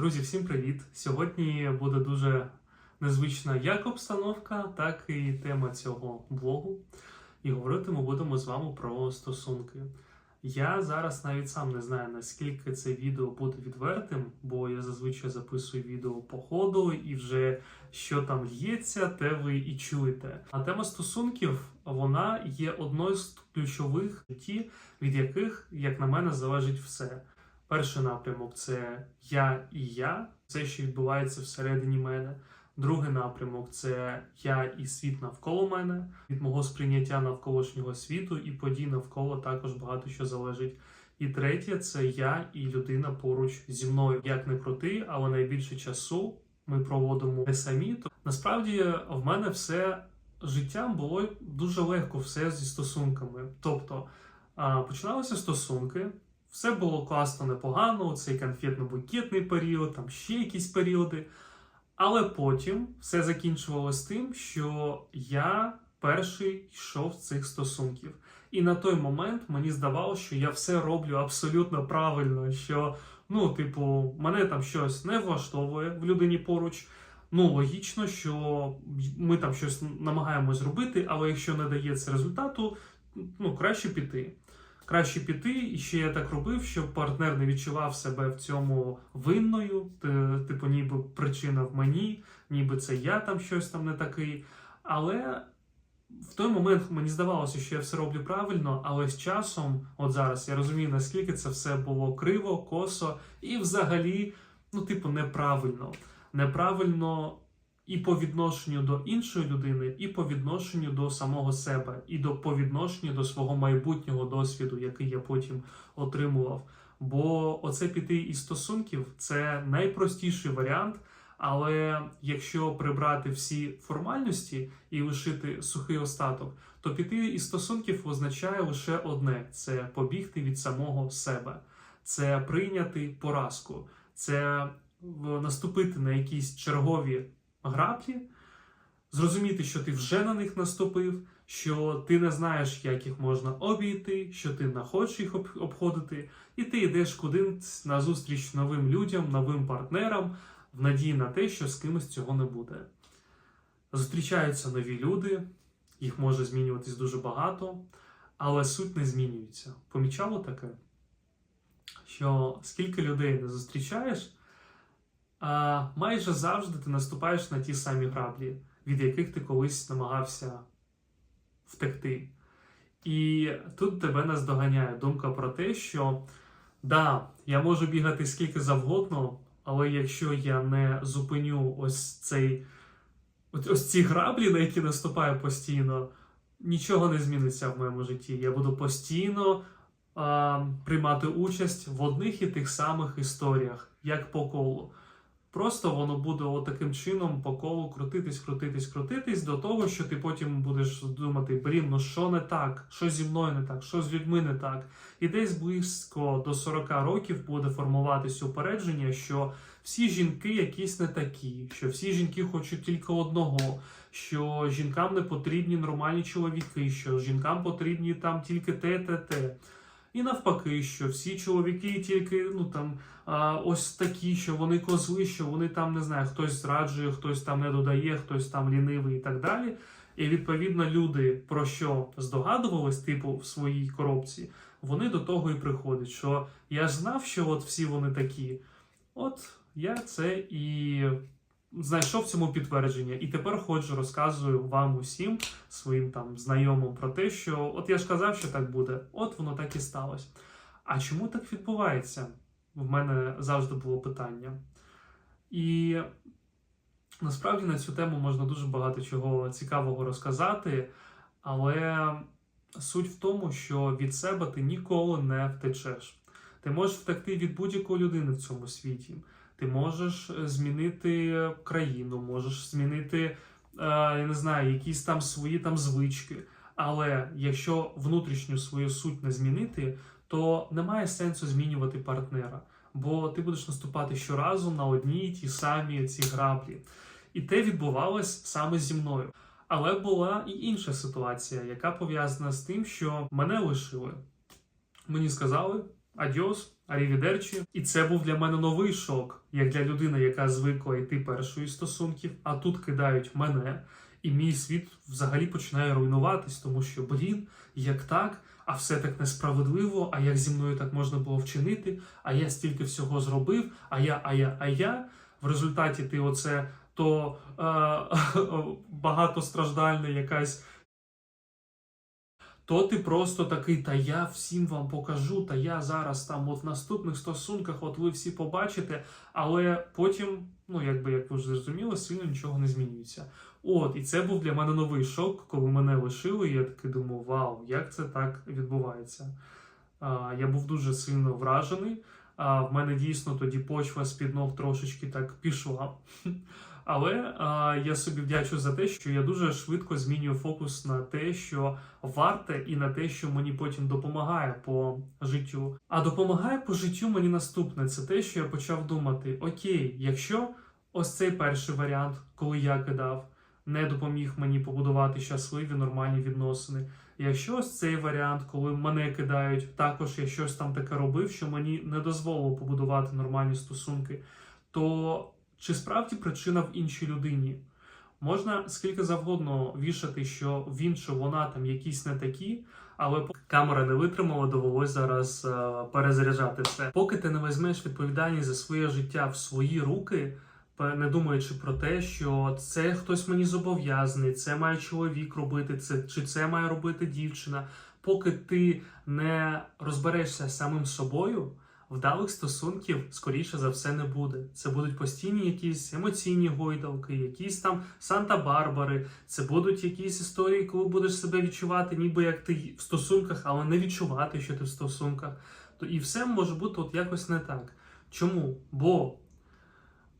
Друзі, всім привіт! Сьогодні буде дуже незвична як обстановка, так і тема цього блогу. І говорити ми будемо з вами про стосунки. Я зараз навіть сам не знаю, наскільки це відео буде відвертим, бо я зазвичай записую відео по ходу, і вже що там лється, те ви і чуєте. А тема стосунків вона є одною з ключових від яких, як на мене, залежить все. Перший напрямок це я і я, це що відбувається всередині мене. Другий напрямок це я і світ навколо мене. Від мого сприйняття навколишнього світу і подій навколо також багато що залежить. І третє це я і людина поруч зі мною. Як не крути, але найбільше часу ми проводимо не самі. То насправді в мене все життя було дуже легко, все зі стосунками. Тобто починалися стосунки. Все було класно, непогано, цей конфетно-букетний період, там ще якісь періоди. Але потім все закінчувалося тим, що я перший йшов з цих стосунків. І на той момент мені здавалося, що я все роблю абсолютно правильно. Що, ну, типу, мене там щось не влаштовує в людині поруч. Ну, логічно, що ми там щось намагаємось зробити, але якщо не дається результату, ну, краще піти. Краще піти, і ще я так робив, щоб партнер не відчував себе в цьому винною, типу, ніби причина в мені, ніби це я там щось там не такий. Але в той момент мені здавалося, що я все роблю правильно, але з часом, от зараз я розумію, наскільки це все було криво, косо і взагалі, ну, типу, неправильно. Неправильно і по відношенню до іншої людини, і по відношенню до самого себе, і до по відношенню до свого майбутнього досвіду, який я потім отримував. Бо оце піти із стосунків це найпростіший варіант. Але якщо прибрати всі формальності і лишити сухий остаток, то піти із стосунків означає лише одне: це побігти від самого себе, це прийняти поразку, це наступити на якісь чергові граблі, зрозуміти, що ти вже на них наступив, що ти не знаєш, як їх можна обійти, що ти не хочеш їх обходити, і ти йдеш кудись на зустріч новим людям, новим партнерам, в надії на те, що з кимось цього не буде. Зустрічаються нові люди, їх може змінюватись дуже багато, але суть не змінюється. Помічало таке, що скільки людей не зустрічаєш, а майже завжди ти наступаєш на ті самі граблі, від яких ти колись намагався втекти. І тут тебе наздоганяє думка про те, що да, я можу бігати скільки завгодно, але якщо я не зупиню ось цей ось ці граблі, на які наступаю постійно, нічого не зміниться в моєму житті. Я буду постійно а, приймати участь в одних і тих самих історіях, як по колу. Просто воно буде отаким чином по колу крутитись, крутитись, крутитись до того, що ти потім будеш думати, блін, ну що не так, що зі мною не так, що з людьми не так. І десь близько до 40 років буде формуватись упередження, що всі жінки якісь не такі, що всі жінки хочуть тільки одного, що жінкам не потрібні нормальні чоловіки, що жінкам потрібні там тільки те, те, те. І навпаки, що всі чоловіки тільки ну там а, ось такі, що вони козли, що вони там не знаю, хтось зраджує, хтось там не додає, хтось там лінивий і так далі. І відповідно люди про що здогадувались, типу, в своїй коробці, вони до того і приходять. Що я знав, що от всі вони такі. От я це і знайшов цьому підтвердження. І тепер ходжу, розказую вам усім своїм там знайомим про те, що от я ж казав, що так буде, от воно так і сталося. А чому так відбувається? В мене завжди було питання. І насправді на цю тему можна дуже багато чого цікавого розказати, але суть в тому, що від себе ти ніколи не втечеш. Ти можеш втекти від будь-якої людини в цьому світі. Ти можеш е, змінити країну, можеш змінити, е, я не знаю, якісь там свої там звички. Але якщо внутрішню свою суть не змінити, то немає сенсу змінювати партнера, бо ти будеш наступати щоразу на одні й ті самі ці граблі. І те відбувалось саме зі мною. Але була і інша ситуація, яка пов'язана з тим, що мене лишили. Мені сказали, адьос, арівідерчі. І це був для мене новий шок, як для людини, яка звикла йти першою із стосунків, а тут кидають мене, і мій світ взагалі починає руйнуватись, тому що, блін, як так? А все так несправедливо, а як зі мною так можна було вчинити, а я стільки всього зробив, а я, а я, а я. В результаті ти оце то е, багатостраждальна якась. То ти просто такий, та я всім вам покажу, та я зараз там от в наступних стосунках, от ви всі побачите, але потім, ну якби як ви вже зрозуміли, сильно нічого не змінюється. От, і це був для мене новий шок, коли мене лишили, я такий думав, вау, як це так відбувається. А, я був дуже сильно вражений. А, в мене дійсно тоді почва з-під ног трошечки так пішла. Але а, я собі вдячу за те, що я дуже швидко змінюю фокус на те, що варте, і на те, що мені потім допомагає по життю. А допомагає по життю мені наступне. Це те, що я почав думати: окей, якщо ось цей перший варіант, коли я кидав, не допоміг мені побудувати щасливі нормальні відносини. Якщо ось цей варіант, коли мене кидають, також я щось там таке робив, що мені не дозволило побудувати нормальні стосунки, то чи справді причина в іншій людині? Можна скільки завгодно вішати, що він чи вона там якісь не такі, але камера не витримала, довелось зараз е, перезаряджати все. Поки ти не візьмеш відповідальність за своє життя в свої руки, не думаючи про те, що це хтось мені зобов'язаний, це має чоловік робити, це чи це має робити дівчина. Поки ти не розберешся самим собою, вдалих стосунків скоріше за все не буде. Це будуть постійні якісь емоційні гойдалки, якісь там Санта-Барбари. Це будуть якісь історії, коли будеш себе відчувати, ніби як ти в стосунках, але не відчувати, що ти в стосунках. То і все може бути от якось не так. Чому? Бо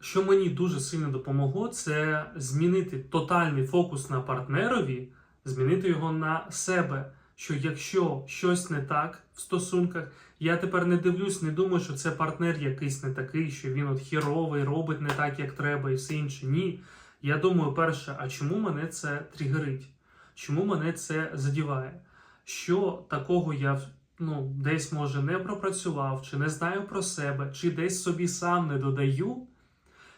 що мені дуже сильно допомогло, це змінити тотальний фокус на партнерові, змінити його на себе. Що якщо щось не так в стосунках, я тепер не дивлюсь, не думаю, що це партнер якийсь не такий, що він от хіровий, робить не так, як треба, і все інше. Ні. Я думаю, перше, а чому мене це тригерить? Чому мене це задіває? Що такого я ну, десь може не пропрацював, чи не знаю про себе, чи десь собі сам не додаю,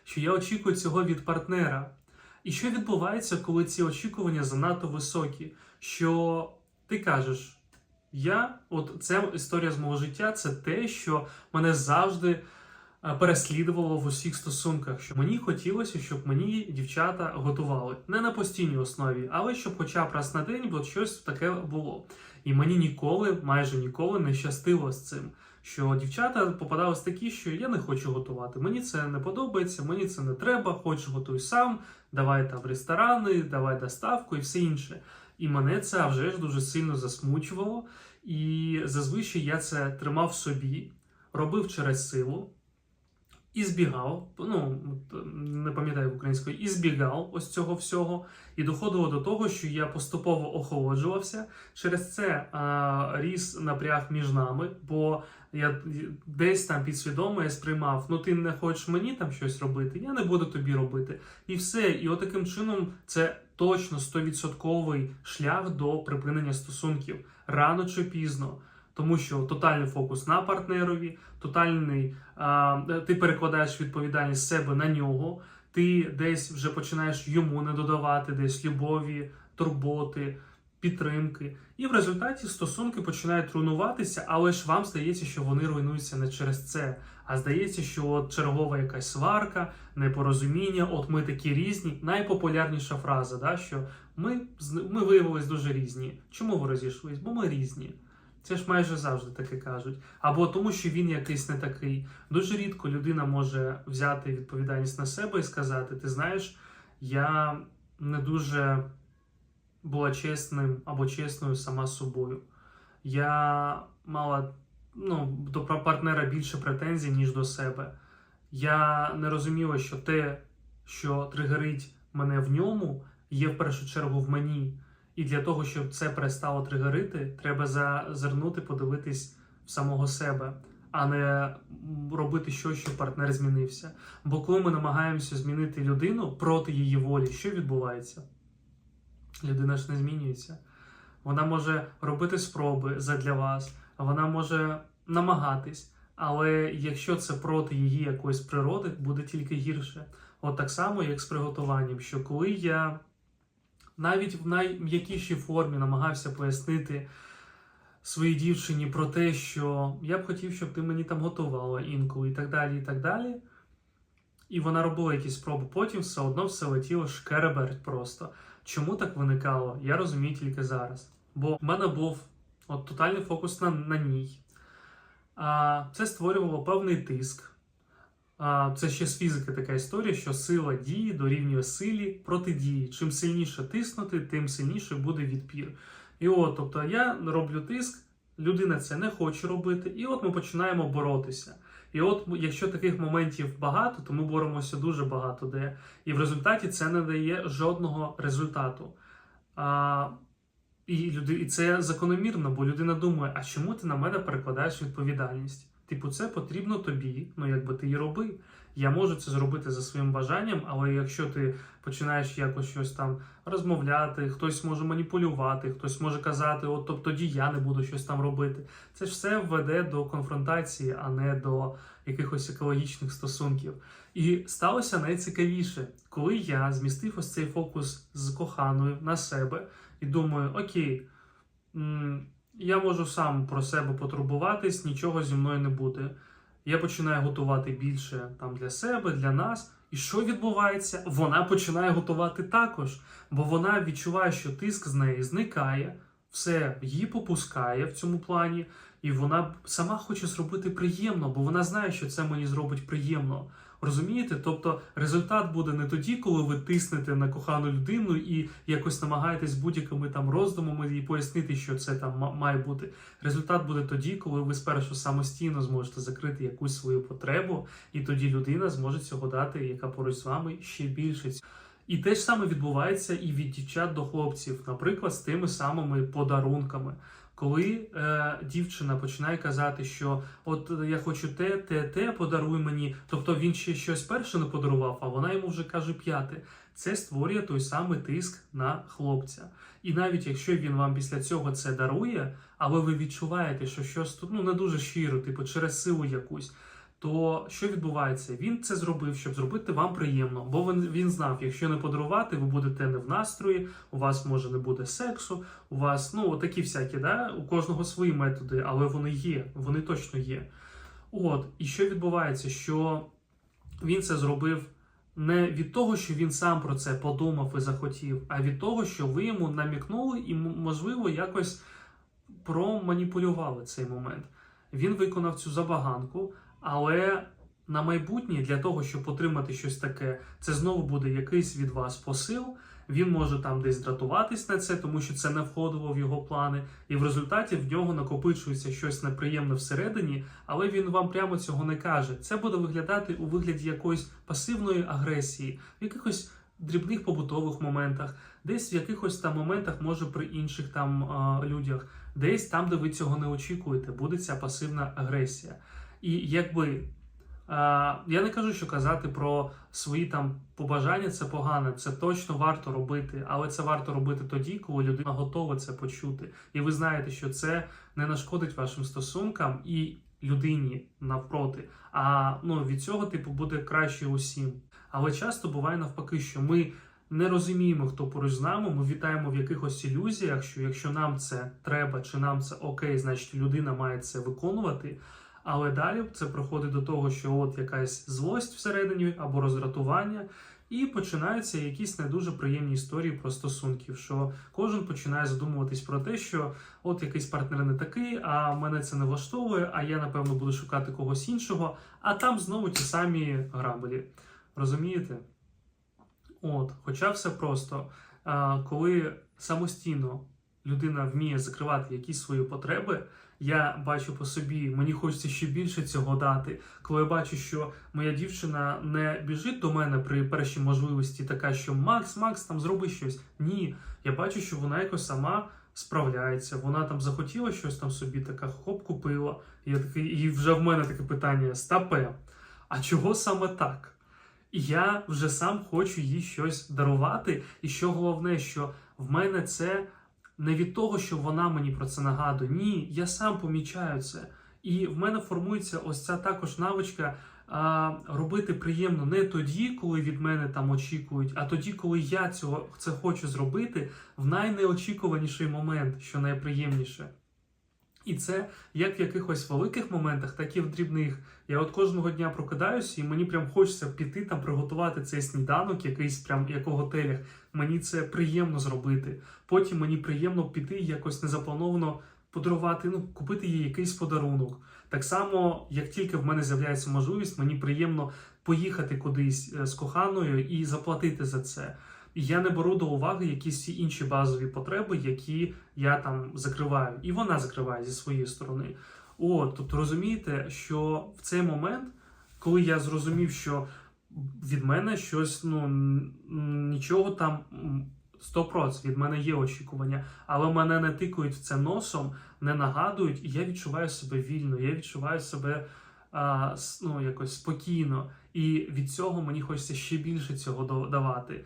що я очікую цього від партнера. І що відбувається, коли ці очікування занадто високі? Що ти кажеш, я, от це історія з мого життя, це те, що мене завжди е, переслідувало в усіх стосунках. Що мені хотілося, щоб мені дівчата готували не на постійній основі, але щоб хоча б раз на день бо щось таке було. І мені ніколи, майже ніколи не щастило з цим. Що дівчата попадались такі, що я не хочу готувати. Мені це не подобається, мені це не треба, хочу готуй сам, давай там ресторани, давай доставку і все інше. І мене це вже ж дуже сильно засмучувало. І зазвичай я це тримав собі, робив через силу і збігав. Ну не пам'ятаю українською, і збігав ось цього всього. І доходило до того, що я поступово охолоджувався. Через це а, ріс напряг між нами, бо я десь там підсвідомо я сприймав: ну ти не хочеш мені там щось робити, я не буду тобі робити. І все. І отаким чином це точно 100% шлях до припинення стосунків рано чи пізно. Тому що тотальний фокус на партнерові, тотальний а, ти перекладаєш відповідальність себе на нього, ти десь вже починаєш йому не додавати десь любові, турботи, підтримки. І в результаті стосунки починають руйнуватися, але ж вам здається, що вони руйнуються не через це. А здається, що от чергова якась сварка, непорозуміння, от ми такі різні. Найпопулярніша фраза, да, що ми, ми виявились дуже різні. Чому ви розійшлись? Бо ми різні. Це ж майже завжди таке кажуть. Або тому, що він якийсь не такий. Дуже рідко людина може взяти відповідальність на себе і сказати: ти знаєш, я не дуже була чесним або чесною сама собою. Я мала ну, до партнера більше претензій, ніж до себе. Я не розуміла, що те, що тригерить мене в ньому, є в першу чергу в мені. І для того, щоб це перестало тригерити, треба зазирнути, подивитись в самого себе, а не робити щось, щоб партнер змінився. Бо коли ми намагаємося змінити людину проти її волі, що відбувається? Людина ж не змінюється. Вона може робити спроби задля вас, вона може намагатись. Але якщо це проти її якоїсь природи, буде тільки гірше. От так само, як з приготуванням, що коли я навіть в найм'якішій формі намагався пояснити своїй дівчині про те, що я б хотів, щоб ти мені там готувала інколи, і так далі, і так далі. І вона робила якісь спроби, потім все одно все летіло шкереберть просто. Чому так виникало? Я розумію тільки зараз. Бо в мене був от тотальний фокус на, на ній. А, Це створювало певний тиск. А, Це ще з фізики така історія, що сила дії дорівнює силі протидії. Чим сильніше тиснути, тим сильніше буде відпір. І от, тобто, я роблю тиск, людина це не хоче робити, і от ми починаємо боротися. І от, якщо таких моментів багато, то ми боремося дуже багато де. І в результаті це не дає жодного результату. А, і, люди, і це закономірно, бо людина думає, а чому ти на мене перекладаєш відповідальність? Типу, це потрібно тобі, ну якби ти і роби. Я можу це зробити за своїм бажанням, але якщо ти починаєш якось щось там розмовляти, хтось може маніпулювати, хтось може казати, от тобто тоді я не буду щось там робити. Це ж все веде до конфронтації, а не до якихось екологічних стосунків. І сталося найцікавіше, коли я змістив ось цей фокус з коханою на себе і думаю, окей. Я можу сам про себе потурбуватись, нічого зі мною не буде. Я починаю готувати більше там для себе, для нас. І що відбувається? Вона починає готувати також, бо вона відчуває, що тиск з неї зникає, все її попускає в цьому плані, і вона сама хоче зробити приємно, бо вона знає, що це мені зробить приємно. Розумієте? Тобто результат буде не тоді, коли ви тиснете на кохану людину і якось намагаєтесь будь-якими там роздумами їй пояснити, що це там ма- має бути. Результат буде тоді, коли ви спершу самостійно зможете закрити якусь свою потребу, і тоді людина зможе цього дати, яка поруч з вами ще більше. І те ж саме відбувається і від дівчат до хлопців, наприклад, з тими самими подарунками. Коли е, дівчина починає казати, що от е, я хочу те, те, те, подаруй мені, тобто він ще щось перше не подарував, а вона йому вже каже п'яте. Це створює той самий тиск на хлопця. І навіть якщо він вам після цього це дарує, але ви відчуваєте, що щось ну не дуже щиро, типу через силу якусь. То що відбувається? Він це зробив, щоб зробити вам приємно, бо він, він знав, якщо не подарувати, ви будете не в настрої, у вас може не буде сексу, у вас ну такі всякі, да? у кожного свої методи, але вони є, вони точно є. От, і що відбувається? Що він це зробив не від того, що він сам про це подумав і захотів, а від того, що ви йому намікнули і, можливо, якось проманіпулювали цей момент. Він виконав цю забаганку, але на майбутнє для того, щоб отримати щось таке, це знову буде якийсь від вас посил. Він може там десь дратуватись на це, тому що це не входило в його плани, і в результаті в нього накопичується щось неприємне всередині, але він вам прямо цього не каже. Це буде виглядати у вигляді якоїсь пасивної агресії, в якихось дрібних побутових моментах, десь в якихось там моментах, може при інших там людях, десь там, де ви цього не очікуєте, буде ця пасивна агресія. І якби я не кажу, що казати про свої там побажання це погано, це точно варто робити, але це варто робити тоді, коли людина готова це почути. І ви знаєте, що це не нашкодить вашим стосункам і людині навпроти. А ну від цього типу буде краще усім. Але часто буває навпаки, що ми не розуміємо, хто поруч з нами. Ми вітаємо в якихось ілюзіях, що якщо нам це треба чи нам це окей, значить людина має це виконувати. Але далі це приходить до того, що от якась злость всередині або роздратування, і починаються якісь не дуже приємні історії про стосунків, що кожен починає задумуватись про те, що от якийсь партнер не такий, а мене це не влаштовує, а я напевно буду шукати когось іншого, а там знову ті самі граблі. Розумієте? От, хоча все просто, коли самостійно людина вміє закривати якісь свої потреби, я бачу по собі, мені хочеться ще більше цього дати. Коли я бачу, що моя дівчина не біжить до мене при першій можливості, така що Макс, Макс, там зроби щось. Ні, я бачу, що вона якось сама справляється. Вона там захотіла щось там собі, така хоп, купила. Я такий, і вже в мене таке питання: стапе, а чого саме так? І я вже сам хочу їй щось дарувати. І що головне, що в мене це не від того, що вона мені про це нагадує. Ні, я сам помічаю це. І в мене формується ось ця також навичка а, робити приємно не тоді, коли від мене там очікують, а тоді, коли я цього це хочу зробити в найнеочікуваніший момент, що найприємніше. І це як в якихось великих моментах, так і в дрібних. Я от кожного дня прокидаюся, і мені прям хочеться піти там приготувати цей сніданок, якийсь прям як у готелях. Мені це приємно зробити. Потім мені приємно піти якось незаплановано подарувати, ну, купити їй якийсь подарунок. Так само, як тільки в мене з'являється можливість, мені приємно поїхати кудись е, з коханою і заплатити за це. Я не беру до уваги якісь всі інші базові потреби, які я там закриваю, і вона закриває зі своєї сторони. От, тобто розумієте, що в цей момент, коли я зрозумів, що від мене щось, ну нічого там м, 100% від мене є очікування, але мене не тикають в це носом, не нагадують, і я відчуваю себе вільно, я відчуваю себе а, ну, якось спокійно. І від цього мені хочеться ще більше цього давати.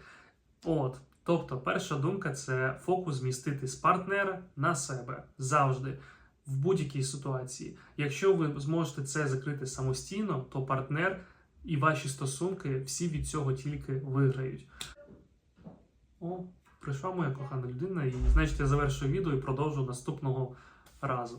От, тобто, перша думка це фокус змістити з партнера на себе завжди. В будь-якій ситуації. Якщо ви зможете це закрити самостійно, то партнер і ваші стосунки всі від цього тільки виграють. О, прийшла моя кохана людина, і значить я завершую відео і продовжу наступного разу.